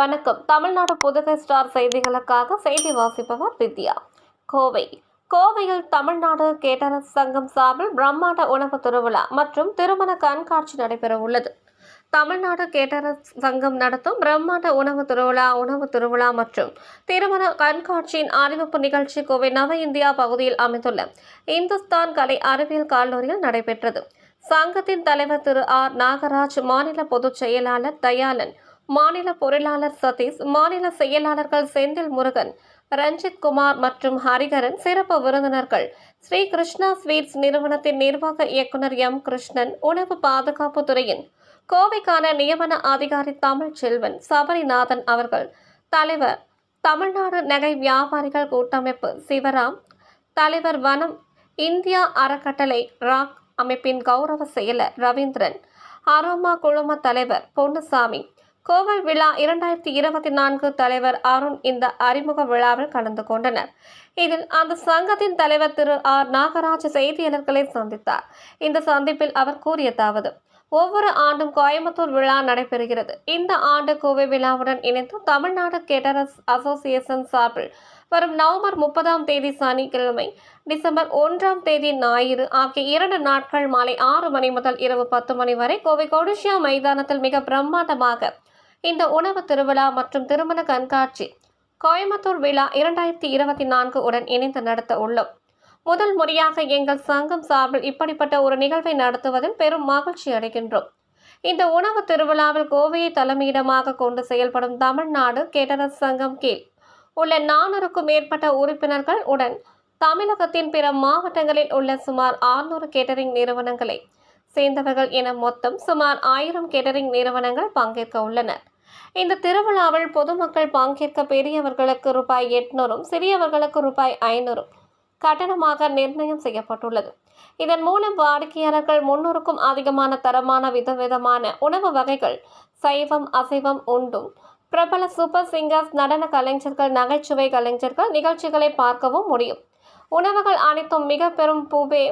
வணக்கம். தமிழ்நாடு புதுகை ஸ்டார் செய்திகளுக்காக செய்தி வாசிப்பவர் வித்யா. கோவை. கோவையில் தமிழ்நாடு கேட்டரஸ் சங்கம் சார்பில் பிரம்மாண்ட உணவு திருவிழா மற்றும் திருமண கண்காட்சி நடைபெற உள்ளது தமிழ்நாடு கேட்டரஸ் சங்கம் நடத்தும் பிரம்மாண்ட உணவு திருவிழா உணவு திருவிழா மற்றும் திருமண கண்காட்சியின் அறிவிப்பு நிகழ்ச்சி கோவை நவ இந்தியா பகுதியில் அமைந்துள்ள இந்துஸ்தான் கலை அறிவியல் கல்லூரியில் நடைபெற்றது. சங்கத்தின் தலைவர் திரு ஆர். நாகராஜ் மாநில பொதுச் செயலாளர் தயாளன் மாநில பொருளாளர் சதீஷ் மாநில செயலாளர்கள் செந்தில் முருகன் ரஞ்சித் குமார் மற்றும் ஹரிகரன் சிறப்பு விருந்தினர்கள். ஸ்ரீ கிருஷ்ணா ஸ்வீட்ஸ் நிறுவனத்தின் நிர்வாக இயக்குனர் எம். கிருஷ்ணன் உணவு பாதுகாப்பு துறையின் கோவைக்கான நியமன அதிகாரி தமிழ் செல்வன் சபரிநாதன் அவர்கள் தலைவர் தமிழ்நாடு நகை வியாபாரிகள் கூட்டமைப்பு சிவராம் தலைவர் வனம் இந்தியா அறக்கட்டளை ராக் அமைப்பின் கௌரவ செயலர் ரவீந்திரன் அரோமா குழும தலைவர் பொன்னுசாமி கோவை விழா இரண்டாயிரத்தி இருபத்தி நான்கு தலைவர் அருண் இந்த அறிமுக விழாவில் கலந்து கொண்டனர். இதில் அந்த சங்கத்தின் தலைவர் திரு ஆர். நாகராஜ் செய்தியாளர்களை சந்தித்தார். இந்த சந்திப்பில் அவர் கூறியதாவது ஒவ்வொரு ஆண்டும் கோயம்புத்தூர் விழா நடைபெறுகிறது. இந்த ஆண்டு கோவை விழாவுடன் இணைந்து தமிழ்நாடு கேட்டரஸ் அசோசியேஷன் சார்பில் வரும் நவம்பர் முப்பதாம் தேதி சனிக்கிழமை டிசம்பர் ஒன்றாம் தேதி ஞாயிறு ஆகிய இரண்டு நாட்கள் மாலை ஆறு மணி முதல் இரவு பத்து மணி வரை கோவை கொடிஷியா மைதானத்தில் மிக பிரம்மாண்டமாக இந்த உணவு திருவிழா மற்றும் திருமண கண்காட்சி கோயம்புத்தூர் விழா இரண்டாயிரத்தி இருபத்தி நான்கு உடன் இணைந்து நடத்த உள்ளோம். முதல் முறையாக எங்கள் சங்கம் சார்பில் இப்படிப்பட்ட ஒரு நிகழ்வை நடத்துவதில் பெரும் மகிழ்ச்சி அடைகின்றோம். இந்த உணவு திருவிழாவில் கோவையை தலைமையிடமாக கொண்டு செயல்படும் தமிழ்நாடு கேட்டரஸ் சங்கம் கீழ் உள்ள நானூறுக்கும் மேற்பட்ட உறுப்பினர்கள் உடன் தமிழகத்தின் பிற மாவட்டங்களில் உள்ள சுமார் ஆறுநூறு கேட்டரிங் நிறுவனங்களை சேர்ந்தவர்கள் என மொத்தம் சுமார் ஆயிரம் கேட்டரிங் நிறுவனங்கள் பங்கேற்க உள்ளனர். இந்த திருவிழாவில் பொதுமக்கள் பங்கேற்க பெரியவர்களுக்கு ரூபாய் எட்நூறும் சிறியவர்களுக்கு ரூபாய் ஐநூறும் கட்டணமாக நிர்ணயம் செய்யப்பட்டுள்ளது. இதன் மூலம் வாடிக்கையாளர்கள் முன்னூறுக்கும் அதிகமான தரமான விதவிதமான உணவு வகைகள் சைவம் அசைவம் உண்டும் பிரபல சூப்பர் சிங்கர்ஸ் நடன கலைஞர்கள் நகைச்சுவை கலைஞர்கள் நிகழ்ச்சிகளை பார்க்கவும் முடியும். உணவுகள் அனைத்தும் மிக பெரும் பூவே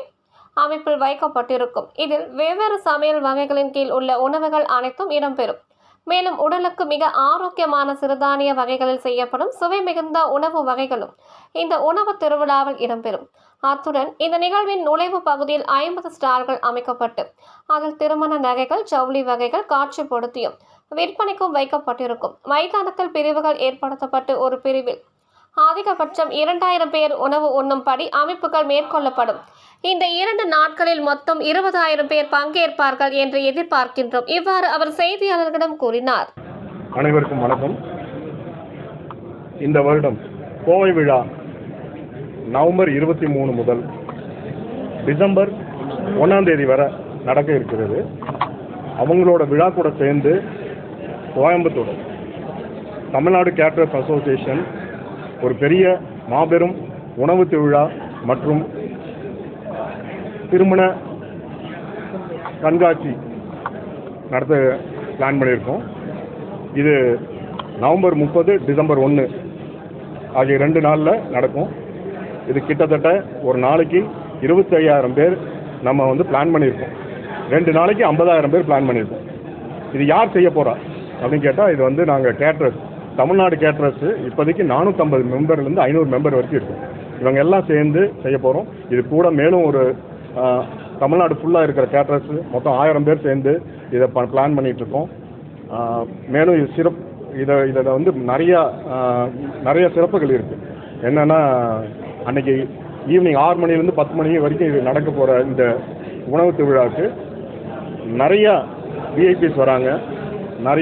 அமைப்பில் வைக்கப்பட்டிருக்கும். இதில் வெவ்வேறு சமையல் வகைகளின் கீழ் உள்ள உணவுகள் அனைத்தும் இடம்பெறும். மேலும் உடலுக்கு மிக ஆரோக்கியமான சிறுதானிய வகைகளில் செய்யப்படும் சுவை மிகுந்த உணவு வகைகளும் இந்த உணவு திருவிழாவில் இடம்பெறும். அத்துடன் இந்த நிகழ்வின் நுழைவு பகுதியில் ஐம்பது ஸ்டால்கள் அமைக்கப்பட்டு அதில் திருமண நகைகள் ஜவுளி வகைகள் காட்சிப்படுத்தியும் விற்பனைக்கும் வைக்கப்பட்டிருக்கும். மைதானத்தில் பிரிவுகள் ஏற்படுத்தப்பட்டு ஒரு பிரிவில் அதிகபட்சம் இரண்டாயிரம் பேர் உணவு உண்ணும்படி அமைப்புகள் மேற்கொள்ளப்படும். இந்த இரண்டு நாட்களில் மொத்தம் இருபதாயிரம் பேர் பங்கேற்பார்கள் என்று எதிர்பார்க்கின்றோம். இவ்வாறு அவர் செய்தியாளர்களிடம் கூறினார். அனைவருக்கும் வணக்கம். இந்த வருடம் கோவை விழா நவம்பர் இருபத்தி மூணு முதல் டிசம்பர் ஒன்றாம் தேதி வரை நடக்க இருக்கிறது. அவங்களோட விழா கூட சேர்ந்து கோயம்புத்தூர் தமிழ்நாடு கேட்டரர்ஸ் அசோசியேஷன் ஒரு பெரிய மாபெரும் உணவு திருவிழா மற்றும் திருமண கண்காட்சி நடத்த பிளான் பண்ணியிருக்கோம். இது நவம்பர் முப்பது டிசம்பர் ஒன்று ஆகிய ரெண்டு நாளில் நடக்கும். இது கிட்டத்தட்ட ஒரு நாளைக்கு இருபத்தையாயிரம் பேர் நம்ம வந்து பிளான் பண்ணியிருக்கோம். ரெண்டு நாளைக்கு ஐம்பதாயிரம் பேர் பிளான் பண்ணியிருக்கோம். இது யார் செய்ய போகிறா அப்படின்னு கேட்டால் இது வந்து நாங்கள் கேட்ரஸ் தமிழ்நாடு கேட்டரஸ் இப்போதைக்கு நானூற்றம்பது மெம்பர்லேருந்து ஐநூறு மெம்பர் வரைக்கும் இருக்கும் இவங்க எல்லாம் சேர்ந்து செய்ய போகிறோம் இது கூட மேலும் ஒரு தமிழ்நாடு ஃபுல்லாக இருக்கிற கேட்டரஸ் மொத்தம் ஆயிரம் பேர் சேர்ந்து இதை ப பிளான் பண்ணிகிட்ருக்கோம் மேலும் இது சிறப்பு இதை இதில் வந்து நிறையா நிறைய சிறப்புகள் இருக்குது என்னென்னா அன்னைக்கு ஈவினிங் ஆறு மணிலேருந்து பத்து மணி வரைக்கும் இது நடக்க போகிற இந்த உணவு திருவிழாவுக்கு நிறையா விஐபிஸ் வராங்க. நிறைய